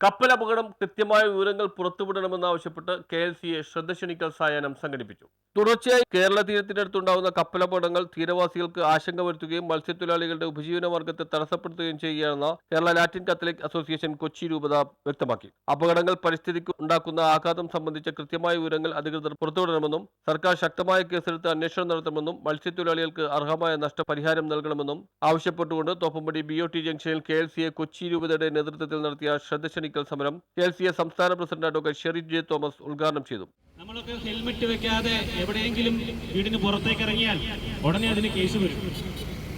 കപ്പൽ അപകടം കൃത്യമായ വിവരങ്ങൾ പുറത്തുവിടണമെന്നാവശ്യപ്പെട്ട് കെ എൽ സിയെ ശ്രദ്ധ ക്ഷണിക്കൽ സായാഹ്നം സംഘടിപ്പിച്ചു. തുടർച്ചയായി കേരള തീരത്തിനടുത്തുണ്ടാവുന്ന കപ്പലപകടങ്ങൾ തീരവാസികൾക്ക് ആശങ്ക വരുത്തുകയും മത്സ്യത്തൊഴിലാളികളുടെ ഉപജീവന മാർഗത്തെ തടസ്സപ്പെടുത്തുകയും ചെയ്യുകയാണെന്ന് Kerala Latin Catholic association Kochi രൂപത വ്യക്തമാക്കി. അപകടങ്ങൾ പരിസ്ഥിതിക്ക് ഉണ്ടാക്കുന്ന ആഘാതം സംബന്ധിച്ച കൃത്യമായ വിവരങ്ങൾ അധികൃതർ പുറത്തുവിടണമെന്നും സർക്കാർ ശക്തമായ കേസെടുത്ത് അന്വേഷണം നടത്തണമെന്നും മത്സ്യത്തൊഴിലാളികൾക്ക് അർഹമായ നഷ്ടപരിഹാരം നൽകണമെന്നും ആവശ്യപ്പെട്ടുകൊണ്ട് തോപ്പുംപടി ബി ഒ ടി ജംഗ്ഷനിൽ കെ എൽ സിയെ കൊച്ചി രൂപതയുടെ നേതൃത്വത്തിൽ നടത്തിയ ശ്രദ്ധ ക്ഷണിക്കൽ സമരം കെ എൽ എ സംസ്ഥാന president advocate Sherin J Thomas ഉദ്ഘാടനം ചെയ്തു. നമ്മളൊക്കെ ഹെൽമെറ്റ് വെക്കാതെ എവിടെയെങ്കിലും വീടിന് പുറത്തേക്ക് ഇറങ്ങിയാൽ ഉടനെ അതിന് കേസ് വരും.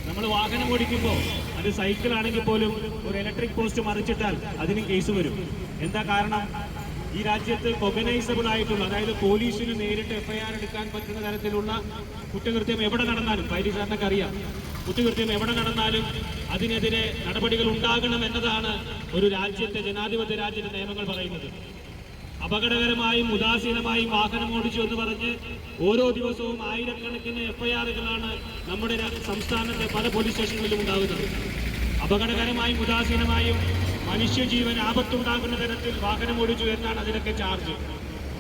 നമ്മൾ വാഹനം ഓടിക്കുമ്പോൾ അത് സൈക്കിൾ ആണെങ്കിൽ പോലും ഒരു ഇലക്ട്രിക് പോസ്റ്റ് മറിച്ചിട്ടാൽ അതിന് കേസ് വരും. എന്താ കാരണം? ഈ രാജ്യത്ത് കൊഗനൈസബിൾ ആയിട്ടുള്ള അതായത് പോലീസിന് നേരിട്ട് എഫ്ഐആർ എടുക്കാൻ പറ്റുന്ന തരത്തിലുള്ള കുറ്റകൃത്യം എവിടെ നടന്നാലും പരിചാരണക്കറിയാം കുറ്റകൃത്യം എവിടെ നടന്നാലും അതിനെതിരെ നടപടികൾ ഉണ്ടാകണം എന്നതാണ് ഒരു രാജ്യത്തെ ജനാധിപത്യ രാജ്യത്തെ നിയമങ്ങൾ പറയുന്നത്. അപകടകരമായും ഉദാസീനമായും വാഹനം ഓടിച്ചു എന്ന് പറഞ്ഞ് ഓരോ ദിവസവും ആയിരക്കണക്കിന് എഫ്ഐആറുകളാണ് നമ്മുടെ സംസ്ഥാനത്തെ പല പോലീസ് സ്റ്റേഷനുകളിലും ഉണ്ടാകുന്നത്. അപകടകരമായും ഉദാസീനമായും മനുഷ്യജീവൻ ആപത്തുണ്ടാകുന്ന തരത്തിൽ വാഹനം ഓടിച്ചു എന്നാണ് അതിനൊക്കെ ചാർജ്.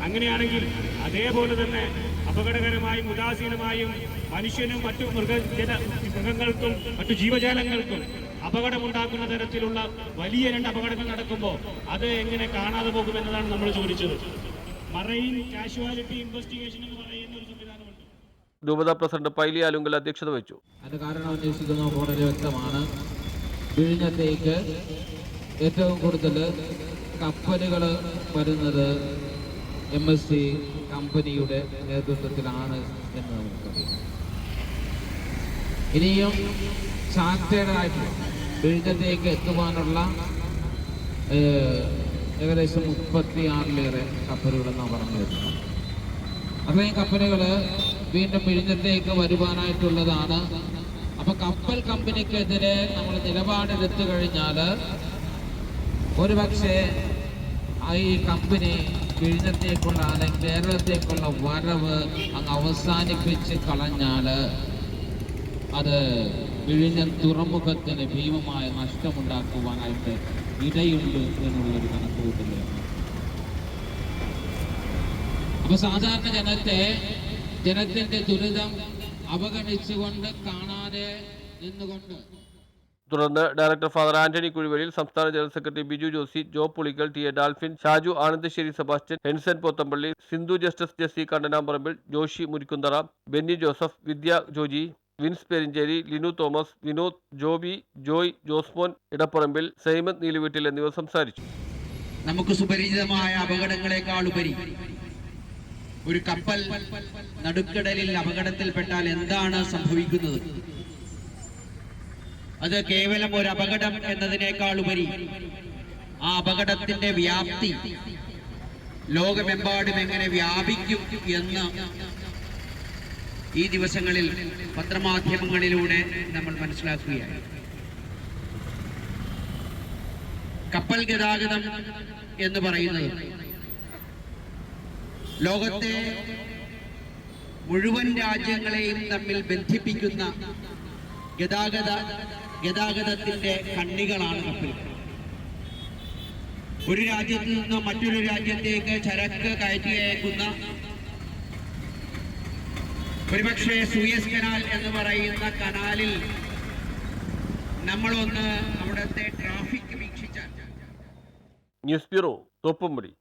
അങ്ങനെയാണെങ്കിൽ അതേപോലെ തന്നെ അപകടകരമായും ഉദാസീനമായും മനുഷ്യനും മറ്റു മൃഗ മൃഗങ്ങൾക്കും മറ്റു ജീവജാലങ്ങൾക്കും അപകടമുണ്ടാക്കുന്ന തരത്തിലുള്ള വലിയ രണ്ട് അപകടങ്ങൾ നടക്കുമ്പോൾ അത് എങ്ങനെ കാണാതെ പോകുമെന്നതാണ് നമ്മൾ ചോദിച്ചത്. മറൈൻ കാഷ്വാലിറ്റി ഇൻവെസ്റ്റിഗേഷൻ എന്ന് പറയുന്ന ഒരു സംവിധാനമുണ്ട്. രൂപത പ്രസിഡന്റ് പൈലി ആലുങ്കൽ അധ്യക്ഷത വഹിച്ചു. അത് കാരണം അന്വേഷിക്കുന്നത് വളരെ വ്യക്തമാണ്. വിഴിഞ്ഞത്തേക്ക് ഏറ്റവും കൂടുതൽ കപ്പലുകൾ വരുന്നത് എം എസ് സി കമ്പനിയുടെ നേതൃത്വത്തിലാണ് എന്ന് നമുക്കറിയാം. ഇനിയും ചാർട്ടേഡായിട്ട് ബിൽഡിലേക്ക് എത്തുവാനുള്ള ഏകദേശം മുപ്പത്തി ആറിലേറെ കപ്പലുകളെന്നാണ് പറഞ്ഞു വരുന്നത്. അത്രയും കപ്പലുകൾ വീണ്ടും പിഴിഞ്ഞത്തേക്ക് വരുവാനായിട്ടുള്ളതാണ്. അപ്പൊ കപ്പൽ കമ്പനിക്കെതിരെ നമ്മൾ നിലപാടെടുത്തു കഴിഞ്ഞാൽ ഒരുപക്ഷെ ഈ കമ്പനി വിഴിഞ്ഞത്തേക്കുള്ള അല്ലെങ്കിൽ കേരളത്തേക്കുള്ള വരവ് അങ്ങ് അവസാനിപ്പിച്ച് കളഞ്ഞാൽ അത് വിഴിഞ്ഞം തുറമുഖത്തിന് ഭീമമായ നഷ്ടമുണ്ടാക്കുവാനായിട്ട് ഇടയുണ്ട് എന്നുള്ളൊരു കണക്കുകൂട്ടലാണ് അപ്പൊ സാധാരണ ജനത്തെ ജനത്തിന്റെ ദുരിതം അവഗണിച്ചുകൊണ്ട് കാണാതെ നിന്നുകൊണ്ട് തുടർന്ന് ഡയറക്ടർ ഫാദർ ആന്റണി കുഴിവലിൽ സംസ്ഥാന general secretary Biju Josy Jo Pulickal T A Dalphin Shaju Anandasseri Sebastian Henson Pothampally Sindhu Justice Jessy Kannanamparambil Joshy Murikkumthara Benny Joseph Vidya Joji Vince Perincheri Linu Thomas Vinod Joby Joy Josemon Edapparambil Saimath Neeluveettil എന്നിവർ സംസാരിച്ചു. നമുക്ക് സുപരിചിതമായ അപകടങ്ങളെക്കാൾ ഉപരി ഒരു കപ്പൽ നടുക്കടലിൽ അപകടത്തിൽപ്പെട്ടാൽ എന്താണ് സംഭവിക്കുന്നത്? അത് കേവലം ഒരു അപകടം എന്നതിനേക്കാൾ ഉപരി ആ അപകടത്തിന്റെ വ്യാപ്തി ലോകമെമ്പാടും എങ്ങനെ വ്യാപിക്കും എന്ന് ഈ ദിവസങ്ങളിൽ പത്രമാധ്യമങ്ങളിലൂടെ നമ്മൾ മനസ്സിലാക്കുകയാണ് കപ്പൽ ഗതാഗതം എന്ന് പറയുന്നത് ലോകത്തെ മുഴുവൻ രാജ്യങ്ങളെയും തമ്മിൽ ബന്ധിപ്പിക്കുന്ന ഗതാഗത ഗതാഗതത്തിന്റെ കണ്ണികളാണ് കപ്പൽ. ഒരു രാജ്യത്ത് നിന്ന് മറ്റൊരു രാജ്യത്തേക്ക് ചരക്ക് കയറ്റി അയക്കുന്ന ഒരുപക്ഷെ സൂയസ് കനാൽ എന്ന് പറയുന്ന കനാലിൽ നമ്മളൊന്ന് അവിടുത്തെ ട്രാഫിക് വീക്ഷിച്ചാൽ. News bureau Thoppumpady.